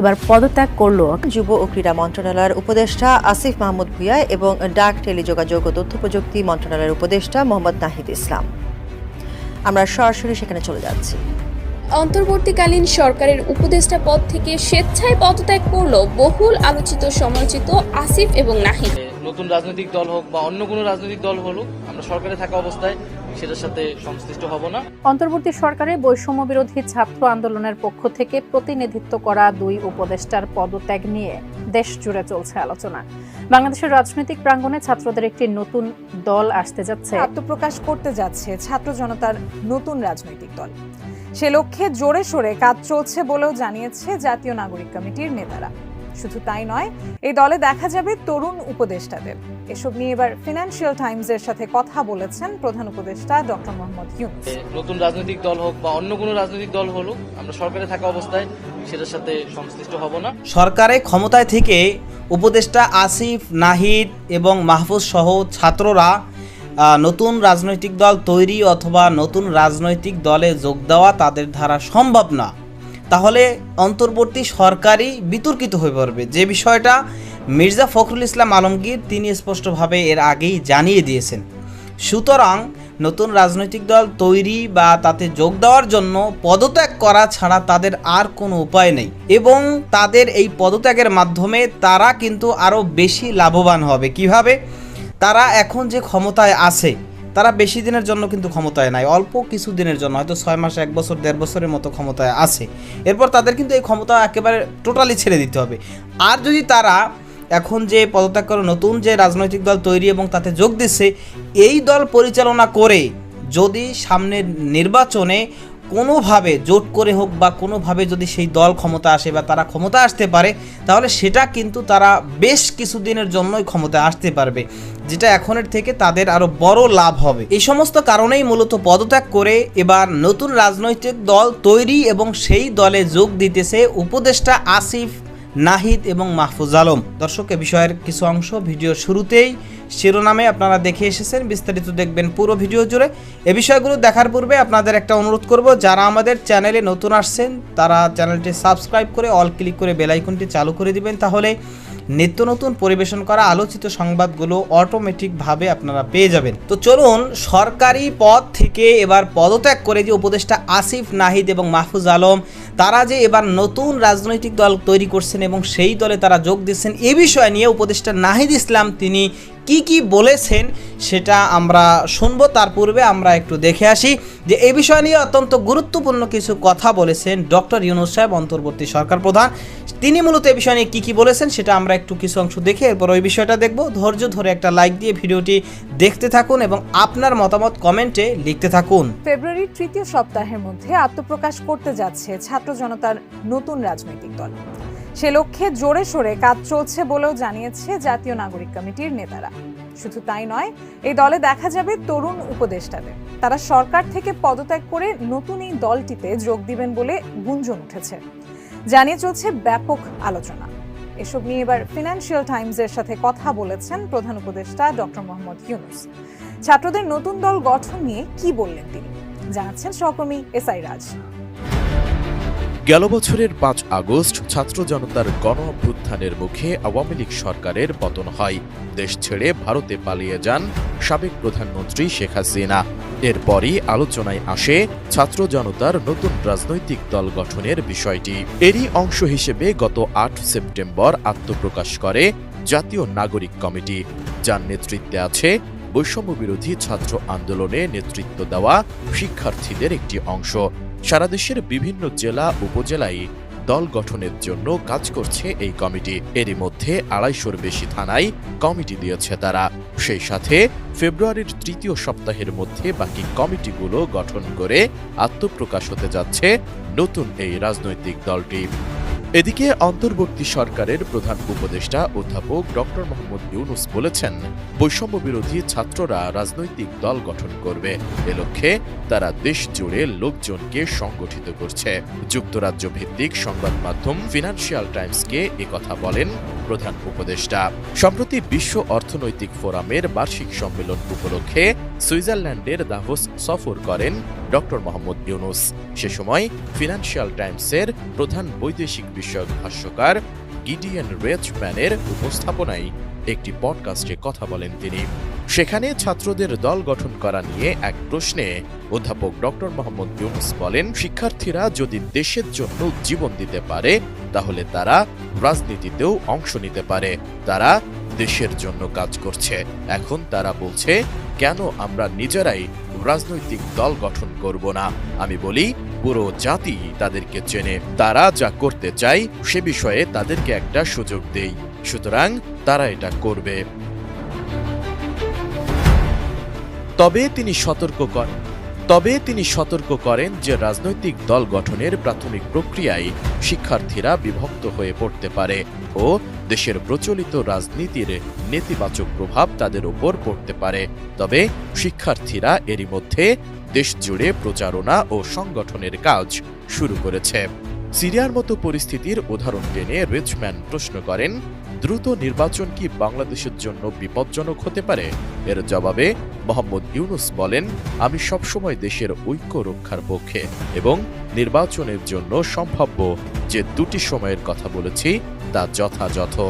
এবার পদত্যাগ করল যুব ও ক্রীড়া মন্ত্রণালয়ের উপদেষ্টা আসিফ মাহমুদ ভুঁইয়া এবং ডাক টেলিযোগাযোগ ও তথ্য প্রযুক্তি মন্ত্রণালয়ের উপদেষ্টা মোহাম্মদ নাহিদ ইসলাম। আমরা সরাসরি সেখানে চলে যাচ্ছি। অন্তর্বর্তীকালীন সরকারের উপদেষ্টা পদ থেকে স্বেচ্ছায় পদত্যাগ করল বহুল আলোচিত সমালোচিত আসিফ এবং নাহিদ। নতুন রাজনৈতিক দল হোক বা অন্য কোনো রাজনৈতিক দল হলুক আমরা সরকারে থাকা অবস্থায় সেটার সাথে সংশ্লিষ্ট হব না। অন্তর্বর্তী সরকারে বৈষম্য বিরোধী ছাত্র আন্দোলনের পক্ষ থেকে প্রতিনিধিত্ব করা দুই উপদেষ্টার পদত্যাগ নিয়ে দেশ জুড়ে চলছে আলোচনা। বাংলাদেশের রাজনৈতিক প্রাঙ্গণে ছাত্রদের একটি নতুন দল আসতে যাচ্ছে। আত্মপ্রকাশ করতে যাচ্ছে ছাত্র জনতার নতুন রাজনৈতিক দল। সে লক্ষ্যে জোরে সোরে কাজ চলছে বলেও জানিয়েছে জাতীয় নাগরিক কমিটির নেতারা। শুধু তাই নয় এই দলে দেখা যাবে তরুণ উপদেষ্টাদের। এসব নিয়ে এবার ফিনান্সিয়াল টাইমসের সাথে কথা বলেছেন প্রধান উপদেষ্টা ডক্টর মোহাম্মদ ইউনুস। নতুন রাজনৈতিক দল হোক বা অন্য কোনো রাজনৈতিক দল হলুক আমরা সরকারে থাকা অবস্থায় সেটার সাথে সংশ্লিষ্ট হব না। সরকারে ক্ষমতায় থেকে উপদেষ্টা আসিফ নাহিদ এবং মাহফুজ সহ ছাত্ররা নতুন রাজনৈতিক দল তৈরি অথবা নতুন রাজনৈতিক দলে যোগ দেওয়া তাদের দ্বারা সম্ভব না। তাহলে অন্তর্বর্তী সরকারই বিতর্কিত হয়ে পড়বে। যে বিষয়টা মির্জা ফখরুল ইসলাম আলমগীর তিনি স্পষ্টভাবে এর আগেই জানিয়ে দিয়েছেন, সুতরাং নতুন রাজনৈতিক দল তৈরি বা তাতে যোগ দেওয়ার জন্য পদত্যাগ করা ছাড়া তাদের আর কোনো উপায় নেই এবং তাদের এই পদত্যাগের মাধ্যমে তারা কিন্তু আরও বেশি লাভবান হবে। কীভাবে? তারা এখন যে ক্ষমতায় আছে, তারা বেশি দিনের জন্য কিন্তু ক্ষমতায় নাই, অল্প কিছু দিনের জন্য, হয়তো ছয় মাস, এক বছর, দেড় বছরের মতো ক্ষমতায় আছে। এরপর তাদের কিন্তু এই ক্ষমতা একেবারে টোটালি ছেড়ে দিতে হবে। আর যদি তারা এখন যে পদত্যাগ করে নতুন যে রাজনৈতিক দল তৈরি এবং তাতে যোগ দিচ্ছে, এই দল পরিচালনা করে যদি সামনের নির্বাচনে কোনোভাবে জোট করে হোক বা কোনোভাবে যদি সেই দল ক্ষমতা আসে বা তারা ক্ষমতা আসতে পারে, তাহলে সেটা কিন্তু তারা বেশ কিছুদিনের জন্যই ক্ষমতা আসতে পারবে, যেটা এখনের থেকে তাদের আরও বড় লাভ হবে। এই সমস্ত কারণেই মূলত পদত্যাগ করে এবার নতুন রাজনৈতিক দল তৈরি এবং সেই দলে যোগ দিতেছে উপদেষ্টা আসিফ নাহিদ এবং মাহফুজ আলম। দর্শক, এ বিষয়ের কিছু অংশ ভিডিওর শুরুতেই শিরোনামে আপনারা দেখে এসেছেন। বিস্তারিত দেখবেন পুরো ভিডিও জুড়ে। এ বিষয়গুলো দেখার পূর্বে আপনাদের একটা অনুরোধ করব, যারা আমাদের চ্যানেলে নতুন আসছেন, তারা চ্যানেলটি সাবস্ক্রাইব করে, অল ক্লিক করে বেলাইকনটি চালু করে দিবেন। তাহলে নিত্য নতুন পরিবেশন করা আলোচিত সংবাদগুলো অটোমেটিকভাবে আপনারা পেয়ে যাবেন। তো চলুন, সরকারি পদ থেকে এবার পদত্যাগ করে যে উপদেষ্টা আসিফ নাহিদ এবং মাহফুজ আলম, তারা যে এবার নতুন রাজনৈতিক দল তৈরি করছেন এবং সেই দলে তারা যোগ দিচ্ছেন, এ বিষয় নিয়ে উপদেষ্টা নাহিদ ইসলাম তিনি কি কি বলেছেন সেটা আমরা শুনব। তার পূর্বে আমরা একটু দেখে আসি যে এই বিষয় নিয়ে অত্যন্ত গুরুত্বপূর্ণ কিছু কথা বলেছেন ডক্টর ইউনুস সাহেব, অন্তর্বর্তী সরকার প্রধান। তিনি মূলত এই বিষয় নিয়ে কী কী বলেছেন সেটা আমরা একটু কিছু অংশ দেখে এরপর ওই বিষয়টা দেখব। ধৈর্য ধরে একটা লাইক দিয়ে ভিডিওটি দেখতে থাকুন এবং আপনার মতামত কমেন্টে লিখতে থাকুন। ফেব্রুয়ারির তৃতীয় সপ্তাহের মধ্যে আত্মপ্রকাশ করতে যাচ্ছে ছাত্র জনতার নতুন রাজনৈতিক দল। সে লক্ষ্যে জোরে সোরে কাজ চলছে বলেও জানিয়েছে জাতীয় নাগরিক কমিটির নেতারা। শুধু তাই নয়, এই দলে দেখা যাবে তরুণ উপদেষ্টাদের। তারা সরকার থেকে পদত্যাগ করে নতুন এই দলটিতে যোগ দিবেন বলে গুঞ্জন উঠেছে। জানিয়ে চলছে ব্যাপক আলোচনা। এসব নিয়ে এবার ফিনান্সিয়াল টাইমসের সাথে কথা বলেছেন প্রধান উপদেষ্টা ডক্টর মোহাম্মদ ইউনুস। ছাত্রদের নতুন দল গঠন নিয়ে কি বললেন তিনি? জানাচ্ছেন সহকর্মী এস আই রাজ। গেল বছরের পাঁচ আগস্ট ছাত্র জনতার গণ অভ্যুত্থানের মুখে আওয়ামী লীগ সরকারের পতন হয়। দেশ ছেড়ে ভারতে পালিয়ে যান সাবেক প্রধানমন্ত্রী শেখ হাসিনা। এরপরই আলোচনায় আসে ছাত্র জনতার নতুন রাজনৈতিক দল গঠনের বিষয়টি। এরই অংশ হিসেবে গত আট সেপ্টেম্বর আত্মপ্রকাশ করে জাতীয় নাগরিক কমিটি। যার নেতৃত্বে আছে বৈষম্য বিরোধী ছাত্র আন্দোলনে নেতৃত্ব দেওয়া শিক্ষার্থীদের একটি অংশ। সারা দেশের বিভিন্ন জেলা, উপজেলায় দল গঠনের জন্য কাজ করছে এই কমিটি। এরই মধ্যে আড়াইশোর বেশি থানায় কমিটি দিয়েছে তারা। সেই সাথে ফেব্রুয়ারির তৃতীয় সপ্তাহের মধ্যে বাকি কমিটিগুলো গঠন করে আত্মপ্রকাশ হতে যাচ্ছে নতুন এই রাজনৈতিক দলটি। এদিকে অন্তর্বর্তী সরকারের প্রধান উপদেষ্টা অধ্যাপক ডক্টর মোহাম্মদ ইউনুস বলেছেন, বৈষম্য বিরোধী ছাত্ররা রাজনৈতিক দল গঠন করবে। এ লক্ষ্যে তারা দেশ জুড়ে লোকজনকে সংগঠিত করছে। যুক্তরাজ্য ভিত্তিক সংবাদ মাধ্যম ফিনান্সিয়াল টাইমসকে কথা বলেন প্রধান উপদেষ্টা। সম্প্রতি বিশ্ব অর্থনৈতিক ফোরামের বার্ষিক সম্মেলন উপলক্ষে সুইজারল্যান্ডের দাভোস সফর করেন ড মোহাম্মদ ইউনুস। সে সময় ফিনান্সিয়াল টাইমসের প্রধান বৈদেশিক বিষয়ক ভাষ্যকার গিডিয়ান রেচম্যানের উপস্থাপনায় একটি পডকাস্টে কথা বলেন তিনি। সেখানে ছাত্রদের দল গঠন করা নিয়ে এক প্রশ্নে অধ্যাপক ডক্টর মোহাম্মদ ইউনুস বলেন, শিক্ষার্থীরা যদি দেশের জন্য জীবন দিতে পারে, তাহলে তারা রাজনীতিতেও অংশ নিতে পারে। তারা দেশের জন্য কাজ করছে। এখন তারা বলছে, কেন আমরা নিজেরাই রাজনৈতিক দল গঠন করব না? আমি বলি, পুরো জাতি তাদেরকে চেনে। তারা যা করতে চায় সে বিষয়ে তাদেরকে একটা সুযোগ দেই। সুতরাং তারা এটা করবে। তবে তিনি সতর্ক করেন তবে তিনি সতর্ক করেন যে রাজনৈতিক দল গঠনের প্রাথমিক প্রক্রিয়ায় শিক্ষার্থীরা বিভক্ত হয়ে পড়তে পারে ও দেশের প্রচলিত রাজনীতির নেতিবাচক প্রভাব তাদের উপর পড়তে পারে। তবে শিক্ষার্থীরা এরই মধ্যে দেশ জুড়ে প্রচারণা ও সংগঠনের কাজ শুরু করেছে। সিরিয়ার মতো পরিস্থিতির উদাহরণ টেনে রিচম্যান প্রশ্ন করেন দ্রুত নির্বাচন কি বাংলাদেশের জন্য বিপজ্জনক হতে পারে? এর জবাবে মোহাম্মদ ইউনুস বলেন, আমি সবসময় দেশের ঐক্য রক্ষার পক্ষে এবং নির্বাচনের জন্য সম্ভাব্য যে দুটি সময়ের কথা বলেছি তা যথাযথ।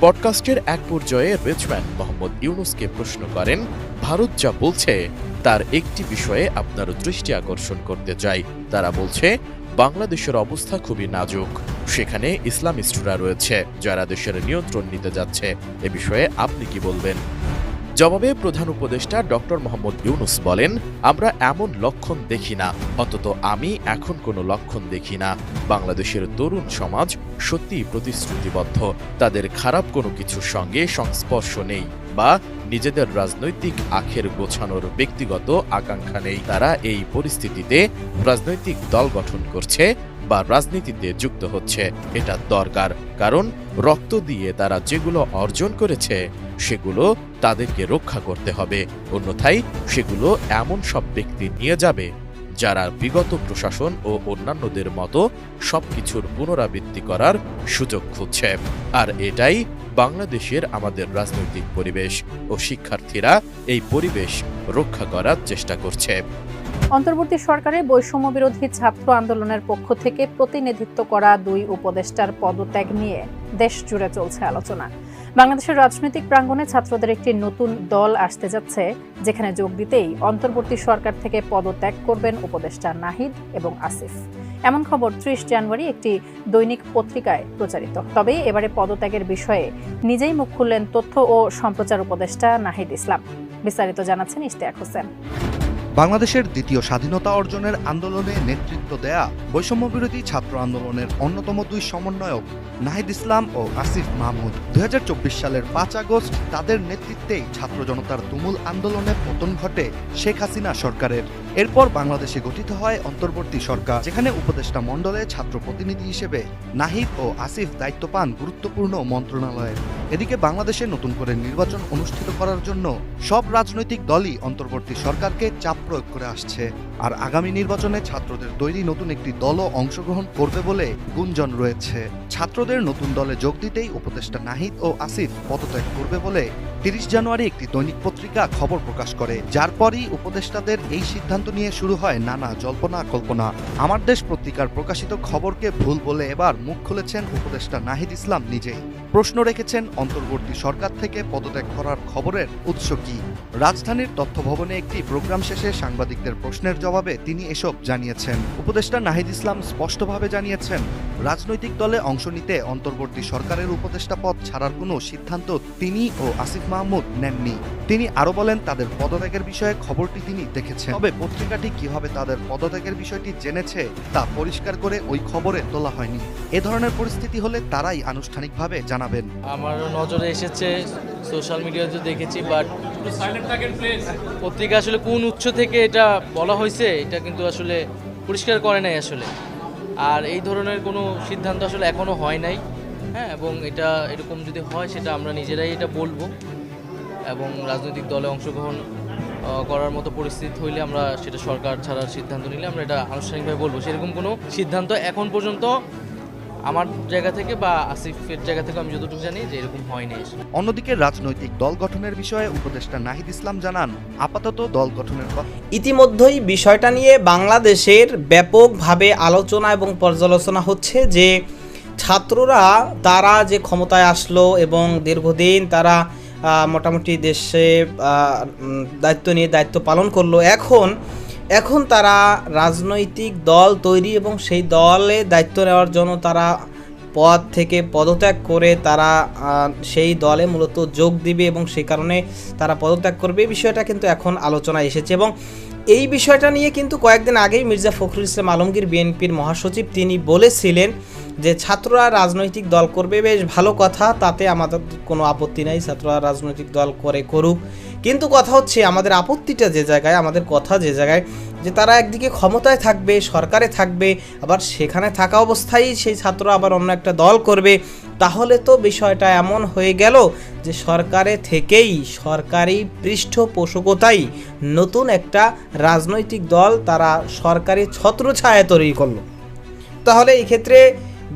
পডকাস্টের এক পর্যায়ে রিচম্যান মোহাম্মদ ইউনুসকে প্রশ্ন করেন, ভারত যা বলছে, তার একটি বিষয়ে আপনার দৃষ্টি আকর্ষণ করতে চাই। তারা বলছে বাংলাদেশের অবস্থা খুবই নাজুক। সেখানে ইসলামিস্টরা রয়েছে, যারা দেশের নিয়ন্ত্রণ নিতে যাচ্ছে। এ বিষয়ে আপনি কি বলবেন? জবাবে প্রধান উপদেষ্টা ডক্টর মোহাম্মদ ইউনুস বলেন, আমরা এমন লক্ষণ দেখি না, অন্তত আমি এখন কোনো লক্ষণ দেখি না। বাংলাদেশের তরুণ সমাজ সত্যিই প্রতিশ্রুতিবদ্ধ। তাদের খারাপ কোনো কিছুর সঙ্গে সংস্পর্শ নেই বা নিজেদের রাজনৈতিক আখের গোছানোর ব্যক্তিগত আকাঙ্ক্ষা নেই। তারা এই পরিস্থিতিতে রাজনৈতিক দল গঠন করছে বা রাজনীতিতে যুক্ত হচ্ছে। এটা দরকার, কারণ রক্ত দিয়ে তারা যেগুলো অর্জন করেছে, সেগুলো তাদেরকে রক্ষা করতে হবে। অন্যথায় সেগুলো এমন সব ব্যক্তি নিয়ে যাবে যারা বিগত প্রশাসন ও অন্যান্যদের মতো সবকিছুর পুনরাবৃত্তি করার সুযোগ খুঁজছে। আর এটাই বাংলাদেশের আমাদের রাজনৈতিক পরিবেশ ও শিক্ষার্থীরা এই পরিবেশ রক্ষা করার চেষ্টা করছে। অন্তর্বর্তী সরকারের বৈষম্য বিরোধী ছাত্র আন্দোলনের পক্ষ থেকে প্রতিনিধিত্ব করা দুই উপদেষ্টার পদত্যাগ নিয়ে দেশ জুড়ে চলছে আলোচনা। বাংলাদেশের রাজনৈতিক প্রাঙ্গণে ছাত্রদের একটি নতুন দল আসতে যাচ্ছে, যেখানে যোগ দিতেই অন্তর্বর্তী সরকার থেকে পদত্যাগ করবেন উপদেষ্টা নাহিদ এবং আসিফ। এমন খবর ত্রিশ জানুয়ারি একটি দৈনিক পত্রিকায় প্রচারিত। তবে এবারে পদত্যাগের বিষয়ে নিজেই মুখ খুললেন তথ্য ও সম্প্রচার উপদেষ্টা নাহিদ ইসলাম। বিস্তারিত জানাচ্ছেন ইশতিয়াক হোসেন। বাংলাদেশের দ্বিতীয় স্বাধীনতা অর্জনের আন্দোলনে নেতৃত্ব দেয়া বৈষম্য বিরোধী ছাত্র আন্দোলনের অন্যতম দুই সমন্বয়ক নাহিদ ইসলাম ও আসিফ মাহমুদ। দুই হাজার চব্বিশ সালের পাঁচ আগস্ট তাদের নেতৃত্বেই ছাত্র জনতার তুমুল আন্দোলনে পতন ঘটে শেখ হাসিনা সরকারের। এরপর বাংলাদেশে গঠিত হয় অন্তর্বর্তী সরকার, যেখানে উপদেষ্টা মণ্ডলে ছাত্র প্রতিনিধি হিসেবে নাহিদ ও আসিফ দায়িত্ব পান গুরুত্বপূর্ণ মন্ত্রণালয়ের। এদিকে বাংলাদেশে নতুন করে নির্বাচন অনুষ্ঠিত করার জন্য সব রাজনৈতিক দলই অন্তর্বর্তী সরকারকে চাপ প্রয়োগ করে আসছে। আর আগামী নির্বাচনে ছাত্রদের তৈরি নতুন একটি দলও অংশগ্রহণ করবে বলে গুঞ্জন রয়েছে। ছাত্রদের নতুন দলে যোগ দিতেই উপদেষ্টা নাহিদ ও আসিফ পদত্যাগ করবে বলে তিরিশ জানুয়ারি একটি দৈনিক পত্রিকা খবর প্রকাশ করে। যার পরই উপদেষ্টাদের এই সিদ্ধান্ত নিয়ে শুরু হয় নানা জল্পনা কল্পনা। আমার দেশ পত্রিকার প্রকাশিত খবরকে ভুল বলে এবার মুখ খুলেছেন উপদেষ্টা নাহিদ ইসলাম নিজেই। প্রশ্ন রেখেছেন অন্তর্বর্তী সরকার থেকে পদত্যাগ করার খবরের উৎস কি? রাজধানীর তথ্য ভবনে একটি প্রোগ্রাম শেষে সাংবাদিকদের প্রশ্নের জবাবে তিনি এসব জানিয়েছেন। উপদেষ্টা নাহিদ ইসলাম স্পষ্টভাবে জানিয়েছেন, রাজনৈতিক দলে অংশ নিতে অন্তর্বর্তী সরকারের উপদেষ্টা পদ ছাড়ার কোনো সিদ্ধান্ত তিনি ও আসিফ মাহমুদ নেননি। তিনি আরও বলেন, তাদের পদত্যাগের বিষয়ে খবরটি তিনি দেখেছেন। তবে পত্রিকাটি কীভাবে তাদের পদত্যাগের বিষয়টি জেনেছে তা পরিষ্কার করে ওই খবরে তোলা হয়নি। এ ধরনের পরিস্থিতি হলে তারাই আনুষ্ঠানিকভাবে জানাবেন। আমার নজরে এসেছে, সোশ্যাল মিডিয়াতে দেখেছি বাট পত্রিকা আসলে কোন উৎস থেকে এটা বলা হয়েছে, এটা কিন্তু আসলে পরিষ্কার করে নাই আসলে। আর এই ধরনের কোনো সিদ্ধান্ত আসলে এখনও হয় নাই হ্যাঁ এবং এটা এরকম যদি হয়, সেটা আমরা নিজেরাই এটা বলব। এবং রাজনৈতিক দলে অংশগ্রহণ করার মতো পরিস্থিতি হইলে আমরা সেটা সরকার ছাড়ার সিদ্ধান্ত নিলে আমরা এটা আনুষ্ঠানিকভাবে বলব। সেরকম কোনো সিদ্ধান্ত এখন পর্যন্ত আমার জায়গা থেকে বা আসিফের জায়গা থেকে আমি যতটুকু জানি যে এরকম হয়নি। অন্যদিকে রাজনৈতিক দল গঠনের বিষয়ে উপদেষ্টা নাহিদ ইসলাম জানান আপাতত দল গঠনের কথা ইতিমধ্যেই বিষয়টা নিয়ে বাংলাদেশের ব্যাপকভাবে আলোচনা এবং পর্যালোচনা হচ্ছে যে ছাত্ররা তারা যে ক্ষমতায় আসলো এবং দীর্ঘদিন তারা মোটামুটি দেশে দায়িত্ব নিয়ে দায়িত্ব পালন করল এখন এখন তারা রাজনৈতিক দল তৈরি এবং সেই দলে দায়িত্ব নেওয়ার জন্য তারা পদ থেকে পদত্যাগ করে তারা সেই দলে মূলত যোগ দিবে এবং সেই কারণে তারা পদত্যাগ করবে। এই বিষয়টা কিন্তু এখন আলোচনায় এসেছে এবং এই বিষয়টা নিয়ে কিন্তু কয়েকদিন আগেই মির্জা ফখরুল ইসলাম আলমগীর বিএনপির মহাসচিব তিনি বলেছিলেন যে, ছাত্ররা রাজনৈতিক দল করবে। বেশ ভালো কথা, তাতে আমাদের কোনো আপত্তি নাই। ছাত্ররা রাজনৈতিক দল করে করুক। কিন্তু কথা হচ্ছে আমাদের আপত্তিটা যে জায়গায়, আমাদের কথা যে জায়গায়, যে তারা একদিকে ক্ষমতায় থাকবে, সরকারে থাকবে, আবার সেখানে থাকা অবস্থায় সেই ছাত্ররা আবার অন্য একটা দল করবে। তাহলে তো বিষয়টা এমন হয়ে গেল যে সরকারে থেকেই, সরকারি পৃষ্ঠপোষকতাই নতুন একটা রাজনৈতিক দল তারা সরকারি ছত্রছায়া তৈরি করল। তাহলে এই ক্ষেত্রে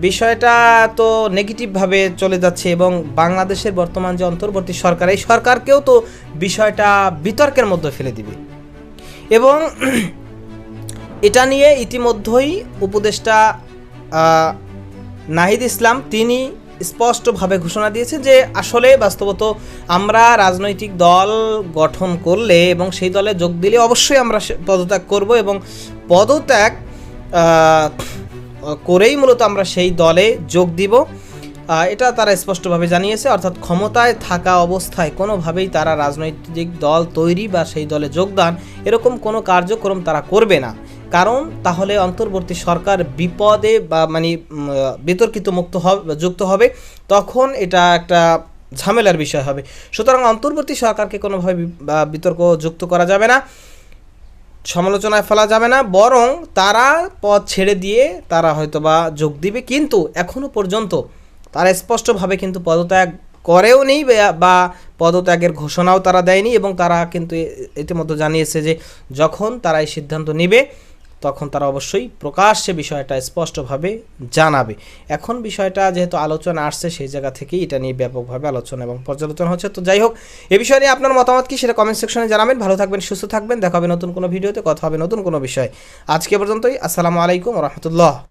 বিষয়টা তো নেগেটিভভাবে চলে যাচ্ছে এবং বাংলাদেশের বর্তমান যে অন্তর্বর্তী সরকার, এই সরকারকেও তো বিষয়টা বিতর্কের মধ্যে ফেলে দিবে। এবং এটা নিয়ে ইতিমধ্যেই উপদেষ্টা নাহিদ ইসলাম তিনি স্পষ্টভাবে ঘোষণা দিয়েছেন যে আসলে বাস্তবত আমরা রাজনৈতিক দল গঠন করলে এবং সেই দলে যোগ দিলে অবশ্যই আমরা পদত্যাগ করব এবং পদত্যাগ করেই মূলত আমরা সেই দলে যোগ দিব। এটা তারা স্পষ্টভাবে জানিয়েছে, অর্থাৎ ক্ষমতায় থাকা অবস্থায় কোনোভাবেই তারা রাজনৈতিক দল তৈরি বা সেই দলে যোগদান এরকম কোনো কার্যক্রম তারা করবে না। কারণ তাহলে অন্তর্বর্তী সরকার বিপদে বা মানে বিতর্কিত মুক্ত হবে, যুক্ত হবে, তখন এটা একটা ঝামেলার বিষয় হবে। সুতরাং অন্তর্বর্তী সরকারকে কোনোভাবে বিতর্ক যুক্ত করা যাবে না। সমালোচনায় ফেলা যাবে না, বরং তারা পদ ছেড়ে দিয়ে তারা হয়তো বা যোগ দিবে। কিন্তু এখনও পর্যন্ত তারা স্পষ্টভাবে কিন্তু পদত্যাগ করেও নেই বা- পদত্যাগের ঘোষণাও তারা দেয়নি এবং তারা কিন্তু ইতিমধ্যে জানিয়েছে যে যখন তারা এই সিদ্ধান্ত নেবে তখন তারা অবশ্যই প্রকাশ্যে বিষয়টা স্পষ্টভাবে জানাবে। এখন বিষয়টা যেহেতু আলোচনা আসছে, সেই জায়গা থেকেই এটা নিয়ে ব্যাপকভাবে আলোচনা এবং পর্যালোচনা হচ্ছে। তো যাই হোক, এ বিষয় নিয়ে আপনার মতামত কি সেটা কমেন্ট সেকশনে জানাবেন। ভালো থাকবেন, সুস্থ থাকবেন। দেখা হবে নতুন কোনো ভিডিওতে, কথা হবে নতুন কোনো বিষয়। আজকে পর্যন্তই। আসসালামু আলাইকুম রহমতুল্লাহ।